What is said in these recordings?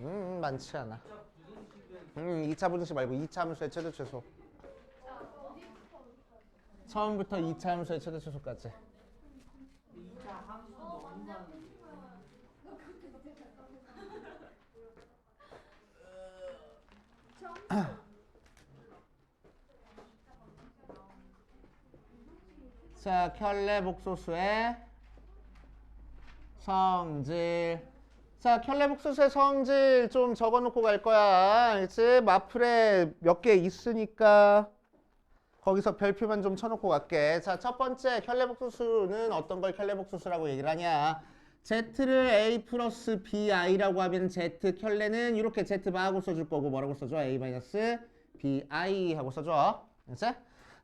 음 많지 않아. 음 2차 분식 말고 2차 함수의 최대 최소. 처음부터 2차 함수의 최대 최소까지. 2차 함수 너무 많은데. 자, 켤레 복소수의 성질. 자, 켤레 복소수의 성질 좀 적어놓고 갈 거야. 알지? 마플에 몇 개 있으니까 거기서 별표만 좀 쳐놓고 갈게. 자, 첫 번째 켤레 복소수는 어떤 걸 켤레 복소수라고 얘기를 하냐? Z를 A 플러스 BI라고 하면 Z 켤레는 이렇게 Z 바하고 써줄 거고 뭐라고 써줘? A 마이너스 BI 하고 써줘. 알지?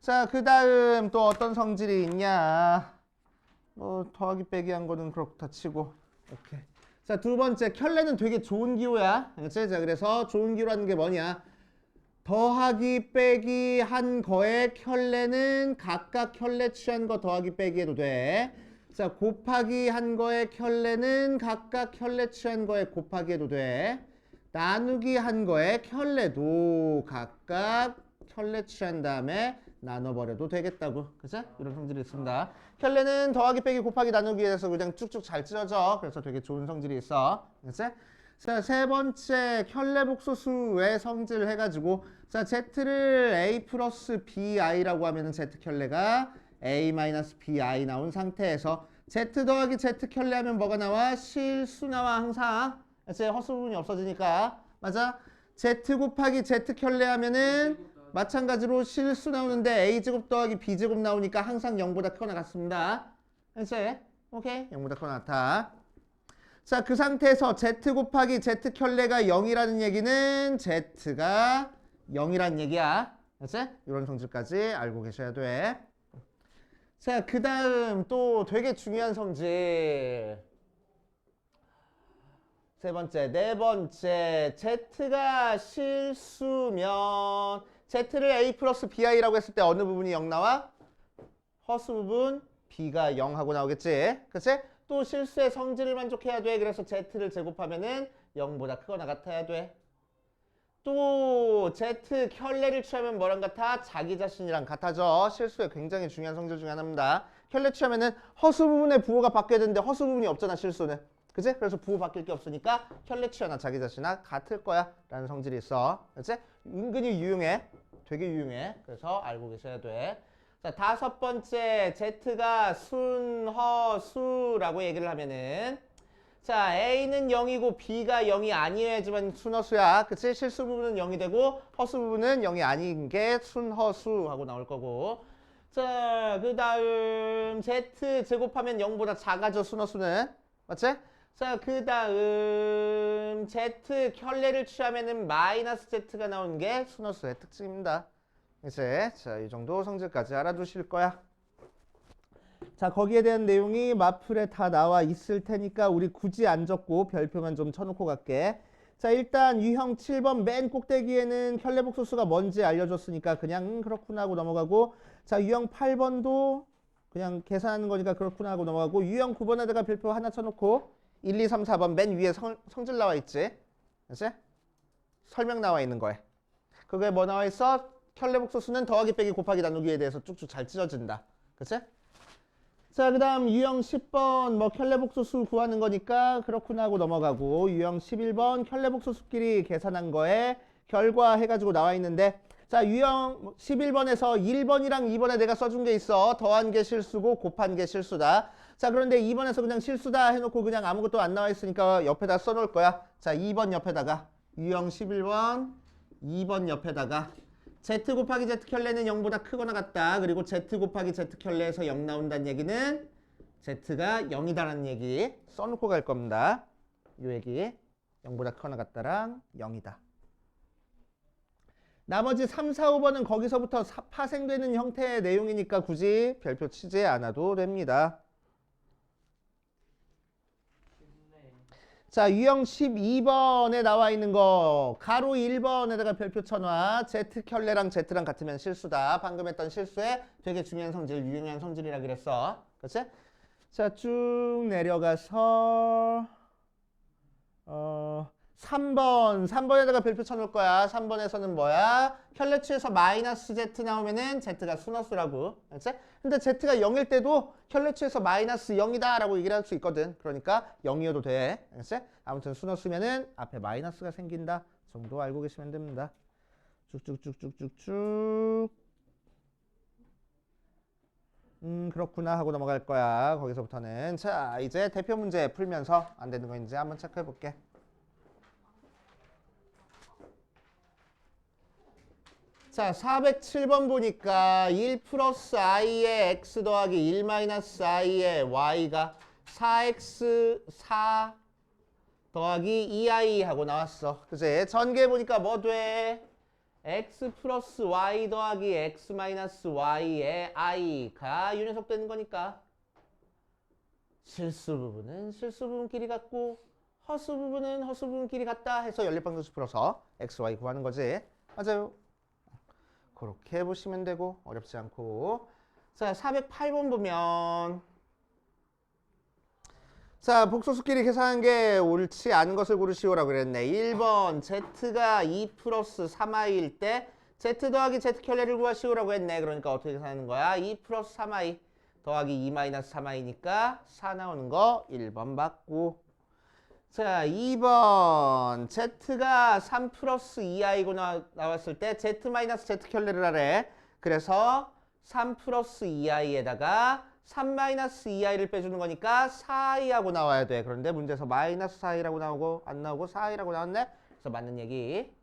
자, 그 다음 또 어떤 성질이 있냐? 뭐 더하기 빼기 한 거는 그렇다 치고. 오케이. 자, 두 번째 켤레는 되게 좋은 기호야. 알지? 자, 그래서 좋은 기호라는 게 뭐냐? 더하기 빼기 한 거에 켤레는 각각 켤레 취한 거 더하기 빼기 해도 돼. 자, 곱하기 한 거에 켤레는 각각 켤레 취한 거에 곱하기 해도 돼. 나누기 한 거에 켤레도 각각 켤레 취한 다음에 나눠버려도 되겠다고. 그죠? 이런 성질이 있습니다. 켤레는 더하기 빼기 곱하기 나누기에 대해서 그냥 쭉쭉 잘 찢어져. 그래서 되게 좋은 성질이 있어. 그치? 자, 세 번째 켤레 복소수의 성질 해가지고 자, Z를 A 플러스 BI라고 하면 은 Z 켤레가 A 마이너스 BI 나온 상태에서 Z 더하기 Z 켤레 하면 뭐가 나와? 실수 나와 항상. 이제 허수 부분이 없어지니까. 맞아? Z 곱하기 Z 켤레 하면은 마찬가지로 실수 나오는데 A제곱 더하기 B제곱 나오니까 항상 0보다 크거나 같습니다. 이제 오케이? 0보다 크거나 같아. 자, 그 상태에서 Z 곱하기 Z 켤레가 0이라는 얘기는 Z가 0이라는 얘기야. 알지? 이런 성질까지 알고 계셔야 돼. 자, 그 다음 또 되게 중요한 성질. 세 번째, 네 번째, Z가 실수면 Z를 A 플러스 BI라고 했을 때 어느 부분이 0 나와? 허수 부분 B가 0 하고 나오겠지? 그치? 또 실수의 성질을 만족해야 돼. 그래서 Z를 제곱하면은 0보다 크거나 같아야 돼. 또 Z 켤레를 취하면 뭐랑 같아? 자기 자신이랑 같아져. 실수의 굉장히 중요한 성질 중에 하나입니다. 켤레 취하면은 허수 부분의 부호가 바뀌어야 되는데 허수 부분이 없잖아 실수는. 그치? 그래서 부호 바뀔 게 없으니까 취하나 자기 자신이나 같을 거야 라는 성질이 있어. 그치? 은근히 유용해. 되게 유용해. 그래서 알고 계셔야 돼. 자, 다섯 번째 Z가 순 허 수라고 얘기를 하면은 자, A는 0이고 B가 0이 아니어야지만 순허수야. 그치? 실수 부분은 0이 되고 허수 부분은 0이 아닌 게 순허수 하고 나올 거고. 자, 그 다음 Z 제곱하면 0보다 작아져 순허수는. 맞지? 자, 그 다음 Z 켤레를 취하면은 마이너스 Z가 나오는 게 순허수의 특징입니다. 이제 자, 이 정도 성질까지 알아두실 거야. 자, 거기에 대한 내용이 마플에 다 나와 있을 테니까 우리 굳이 안 적고 별표만 좀 쳐놓고 갈게. 자, 일단 유형 7번 맨 꼭대기에는 켤레복소수가 뭔지 알려줬으니까 그냥 음, 그렇구나 하고 넘어가고 자, 유형 8번도 그냥 계산하는 거니까 그렇구나 하고 넘어가고 유형 9번에다가 별표 하나 쳐놓고 1, 2, 3, 4번 맨 위에 성, 성질 나와 있지? 그치? 설명 나와 있는 거에. 그게 뭐 나와 있어? 켤레복소수는 더하기 빼기 곱하기 나누기에 대해서 쭉쭉 잘 찢어진다. 그치? 자, 그 다음 유형 10번 뭐 켤레복소수 구하는 거니까 그렇구나 하고 넘어가고 유형 11번 켤레복소수끼리 계산한 거에 결과 해가지고 나와 있는데 자, 유형 11번에서 1번이랑 2번에 내가 써준 게 있어. 더한 게 실수고 곱한 게 실수다. 자, 그런데 2번에서 그냥 실수다 해놓고 그냥 아무것도 안 나와 있으니까 옆에다 써놓을 거야. 자, 2번 옆에다가 유형 11번 2번 옆에다가 Z 곱하기 Z 켤레는 0보다 크거나 같다. 그리고 Z 곱하기 Z 켤레에서 0 나온다는 얘기는 Z가 0이다라는 얘기 써놓고 갈 겁니다. 이 얘기 0보다 크거나 같다랑 0이다. 나머지 3, 4, 5번은 거기서부터 사- 파생되는 형태의 내용이니까 굳이 별표 치지 않아도 됩니다. 쉽네. 자, 유형 12번에 나와 있는 거 가로 1번에다가 별표 쳐놔. Z 켤레랑 Z랑 같으면 실수다. 방금 했던 실수에 되게 중요한 성질, 유용한 성질이라 그랬어. 그렇지? 자, 쭉 내려가서 어 3번, 3번에다가 별표 쳐놓을 거야. 3번에서는 뭐야? 혈레추에서 마이너스 Z 나오면은 Z가 순허수라고. 알지? 근데 Z가 0일 때도 혈레추에서 마이너스 0이다 라고 얘기를 할 수 있거든. 그러니까 0이어도 돼. 알지? 아무튼 순허수면은 앞에 마이너스가 생긴다. 정도 알고 계시면 됩니다. 쭉쭉쭉쭉쭉쭉. 음, 그렇구나 하고 넘어갈 거야. 거기서부터는. 자, 이제 대표 문제 풀면서 안 되는 거 이제 한번 체크해 볼게. 자, 407번 보니까 1 플러스 i의 x 더하기 1 마이너스 i의 y가 4x 4 더하기 2i 하고 나왔어. 그지? 전개 보니까 뭐 돼? x 플러스 y 더하기 x 마이너스 y의 i가 이 녀석 되는 거니까 실수 부분은 실수 부분끼리 같고 허수 부분은 허수 부분끼리 같다 해서 연립방정식 풀어서 x, y 구하는 거지. 맞아요. 그렇게 해보시면 되고 어렵지 않고. 자 408번 보면. 자 복소수끼리 계산한 게 옳지 않은 것을 고르시오라고 그랬네. 1번 z가 2 플러스 3i일 때 z 더하기 z 켤레를 구하시오라고 했네. 그러니까 어떻게 계산하는 거야? 2 플러스 3i 더하기 2 마이너스 3i니까 4 나오는 거 1번 받고 자, 2번. Z가 3 플러스 2i고 나, 나왔을 때 Z 마이너스 Z 켤레를 하래. 그래서 3 플러스 2i에다가 3 마이너스 2i를 빼주는 거니까 4i하고 나와야 돼. 그런데 문제에서 마이너스 4i라고 나오고 안 나오고 4i라고 나왔네. 그래서 맞는 얘기.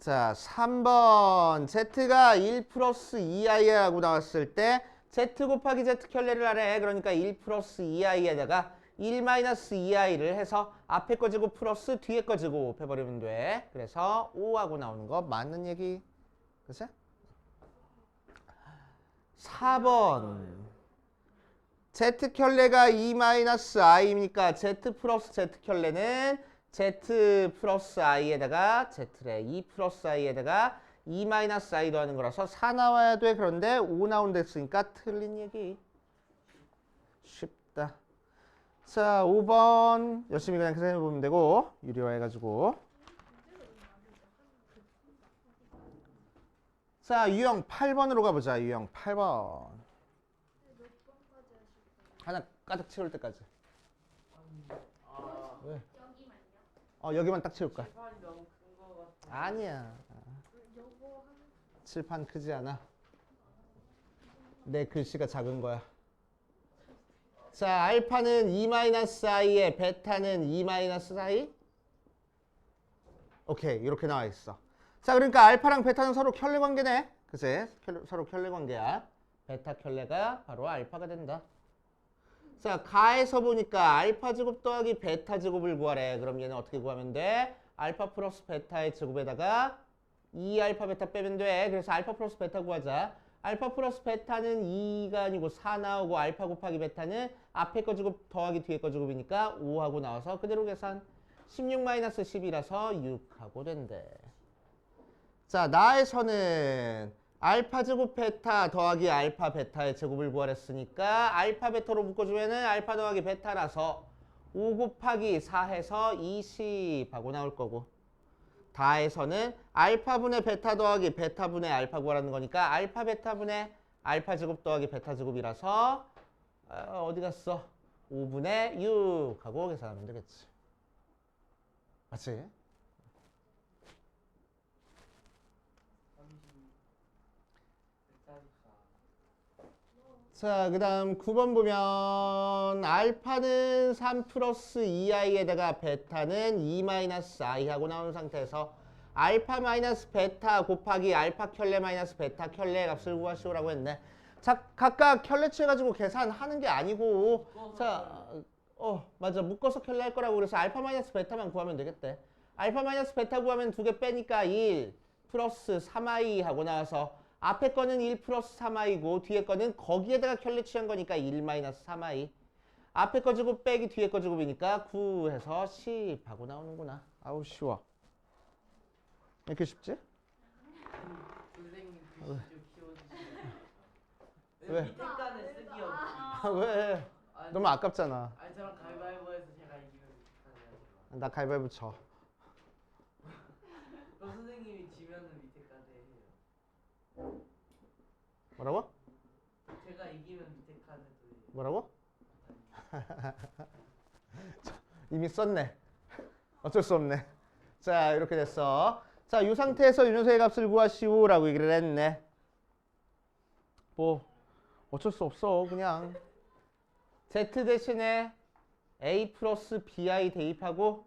자, 3번. Z가 1 플러스 2i라고 나왔을 때 Z 곱하기 Z 켤레를 하래. 그러니까 1 플러스 2i에다가 1 마이너스 2i를 해서 앞에 거 지고 플러스 뒤에 거 지고 곱해버리면 돼. 그래서 5하고 나오는 거 맞는 얘기. 그치? 4번. Z 켤레가 2 마이너스 i니까 Z 플러스 Z 켤레는 Z 플러스 i에다가 Z래 2 플러스 i에다가 2 마이너스 i 더하는 거라서 4 나와야 돼. 그런데 5 나온다 했으니까 틀린 얘기. 쉽다. 자, 5번 열심히 그냥 계산해 보면 되고 유리화 해가지고 자, 유형 8번으로 가보자. 유형 8번 하나 가득 채울 때까지 아, 왜? 어, 여기만 딱 채울 거야. 칠판이 너무 큰거 같아. 아니야. 칠판 크지 않아. 내 글씨가 작은 거야. 자, 알파는 2-i에 베타는 2-i? 오케이, 이렇게 나와 있어. 자, 그러니까 알파랑 베타는 서로 켤레 관계네. 그치? 켤레- 서로 켤레 관계야. 베타 켤레가 바로 알파가 된다. 자, 가에서 보니까 알파 제곱 더하기 베타 제곱을 구하래. 그럼 얘는 어떻게 구하면 돼? 알파 플러스 베타의 제곱에다가 2알파 베타 빼면 돼. 그래서 알파 플러스 베타 구하자. 알파 플러스 베타는 2가 아니고 4 나오고 알파 곱하기 베타는 앞에 거 제곱 더하기 뒤에 거 제곱이니까 5하고 나와서 그대로 계산. 16 마이너스 10이라서 6하고 된대. 자, 나에서는 알파 제곱 베타 더하기 알파 베타의 제곱을 구하랬으니까 알파 베타로 묶어주면 은 알파 더하기 베타라서 5 곱하기 4 해서 20하고 나올 거고 다에서는 알파분의 베타 더하기 베타분의 알파 구하라는 거니까 알파 베타분의 알파 제곱 더하기 베타 제곱이라서 어, 어디 갔어? 5분의 6 하고 계산하면 되겠지. 맞지? 자, 그 다음 9번 보면 알파는 3 플러스 2i에다가 베타는 2 마이너스 i 하고 나온 상태에서 알파 마이너스 베타 곱하기 알파 켤레 마이너스 베타 켤레 값을 구하시오라고 했네. 자, 각각 켤레 취해가지고 계산하는 게 아니고 자, 어, 맞아. 묶어서 켤레 할 거라고 그래서 알파 마이너스 베타만 구하면 되겠대. 알파 마이너스 베타 구하면 두 개 빼니까 1 플러스 3i 하고 나와서 앞에 거는 1 플러스 3i고 뒤에 거는 거기에다가 켤레 취한 거니까 1 마이너스 3i. 앞에 거 제곱 빼기 뒤에 거 제곱이니까 9 해서 10 하고 나오는구나. 아우 쉬워. 이렇게 쉽지? 선생님 글씨 좀 키워주세요. 왜? 밑에 칸에 쓰기 없지. 아, 왜? 너무 아깝잖아. 아니 저랑 가위바위보해서 제가 이기면 못하네요. 나 가위바위보 쳐. 뭐라고? 제가 이기면 밑에 카드 도 뭐라고? 이미 썼네. 어쩔 수 없네. 자, 이렇게 됐어. 자, 이 상태에서 이 녀석의 값을 구하시오라고 얘기를 했네. 뭐 어쩔 수 없어. 그냥 z 대신에 a 플러스 bi 대입하고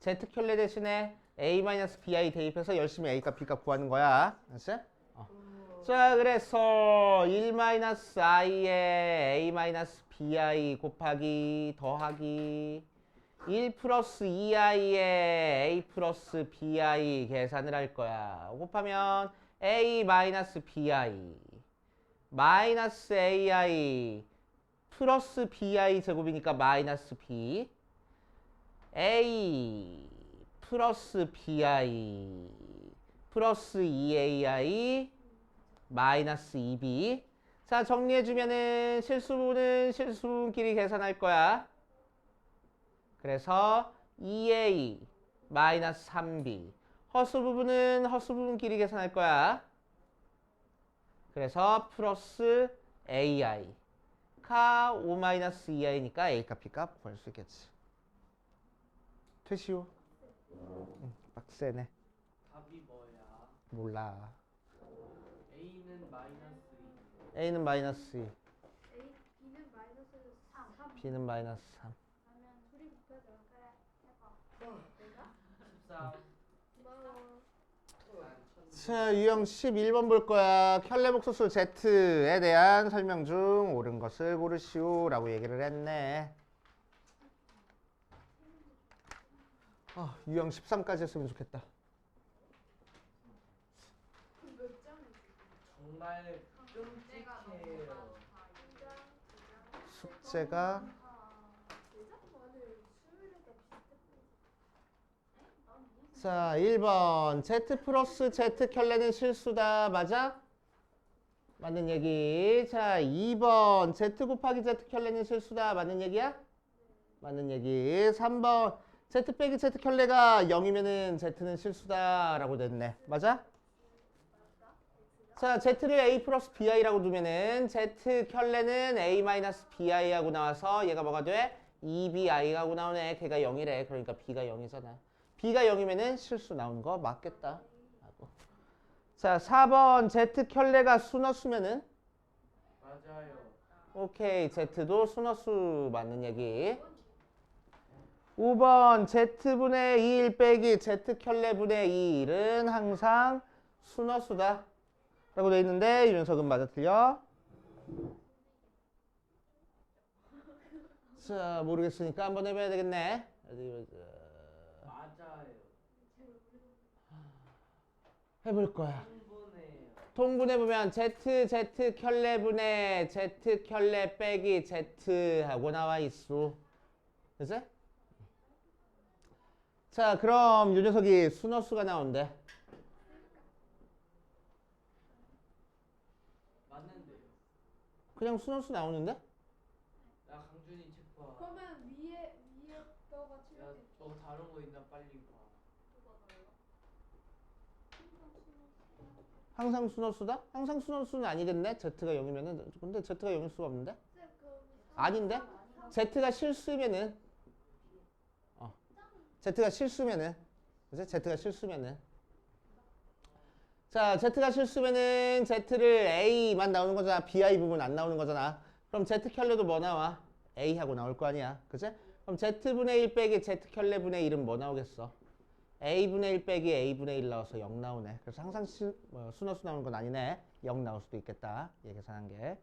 z 켤레 대신에 a 마이너스 bi 대입해서 열심히 a 값 b 값 구하는 거야. 알았지? 어. 자, 그래서 1 마이너스 i에 a 마이너스 bi 곱하기 더하기 1 플러스 2i에 a 플러스 bi 계산을 할 거야. 곱하면 a 마이너스 bi 마이너스 ai 플러스 bi 제곱이니까 마이너스 b a 플러스 bi 플러스 2ai 마이너스 2b 자 정리해주면은 실수분은 실수분끼리 계산할 거야. 그래서 2a 마이너스 3b 허수 부분은 허수 부분끼리 계산할 거야. 그래서 플러스 ai 카 5 마이너스 2i니까 a 값 b 값 구할 수 있겠지. 퇴시오. 응, 빡세네. 답이 뭐야? 몰라. A는 마이너스 2 a는 마이너스 2 A, B는 마이너스 3. 3. b는 마이너스 3 그러면 둘이 붙여줘. 그래. 해봐. 내가? 13 고마워. 자, 유형 11번 볼 거야. 켤레복소수 Z에 대한 설명 중 옳은 것을 고르시오 라고 얘기를 했네. 아, 유형 13까지 했으면 좋겠다. 정말 내가 너무 끔찍해요 많아. 한 장, 두 장, 숙제가. 자, 1번 Z 플러스 Z 켤레는 실수다. 맞아? 맞는 얘기. 자, 2번 Z 곱하기 Z 켤레는 실수다. 맞는 얘기야? 맞는 얘기. 3번 Z 빼기 Z 켤레가 0이면은 Z는 실수다 라고 됐네. 맞아? 자, Z를 A 플러스 BI라고 두면은 Z 켤레는 A 마이너스 BI하고 나와서 얘가 뭐가 돼? 2BI하고 나오네. 걔가 0이래. 그러니까 B가 0이잖아. B가 0이면은 실수 나오는 거 맞겠다. 하고. 자, 4번 Z 켤레가 순어수면은 맞아요 오케이. Z도 순어수 맞는 얘기. 5번 Z분의 2 1 빼기 Z 켤레분의 2 1은 항상 순어수다. 라고 돼 있는데 이 녀석은 맞아 틀려? 자 모르겠으니까 한번 해봐야 되겠네. 어디 보자. 해볼 거야. 충분해요 통분해 보면 Z Z 켤레분의 Z 켤레 빼기 Z 하고 나와 있어. 그치? 자 그럼 이 녀석이 순어수가 나온대. 맞는데요 그냥 순어수 나오는데? 야 강준이 책 봐 그러면 위에 위에 너가 치면 야저 다른 거 있나 빨리 봐 항상 순어수다? 항상 순어수는 아니겠네? Z가 0이면은 근데 Z가 0일 수가 없는데? 아닌데? Z가 실수면은 어. Z가 실수면은 그치? Z가 실수면은 자 Z가 실수면은 Z를 A만 나오는 거잖아 BI 부분 안 나오는 거잖아 그럼 Z 켤레도 뭐 나와? A하고 나올 거 아니야 그치? 그럼 Z분의 1 빼기 Z 켤레분의 1은 뭐 나오겠어? A분의 1 빼기 A분의 1 나와서 0 나오네 그래서 항상 시, 뭐, 순어수 나오는 건 아니네 0 나올 수도 있겠다 얘 계산한 게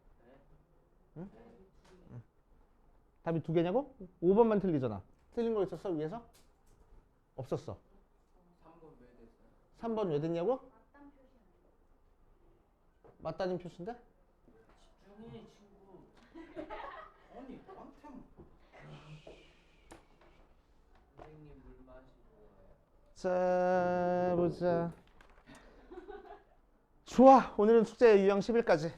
응? 응. 답이 두 개냐고? 5번만 틀리잖아 틀린 거 있었어 위에서? 없었어 3번 왜 됐어요? 3번 왜 됐냐고? 맞다는 표시인데? 집중해 친구. 아니 깜짝 선생님 물 마시고 자 보자. 좋아. 오늘은 숙제 유형 10일까지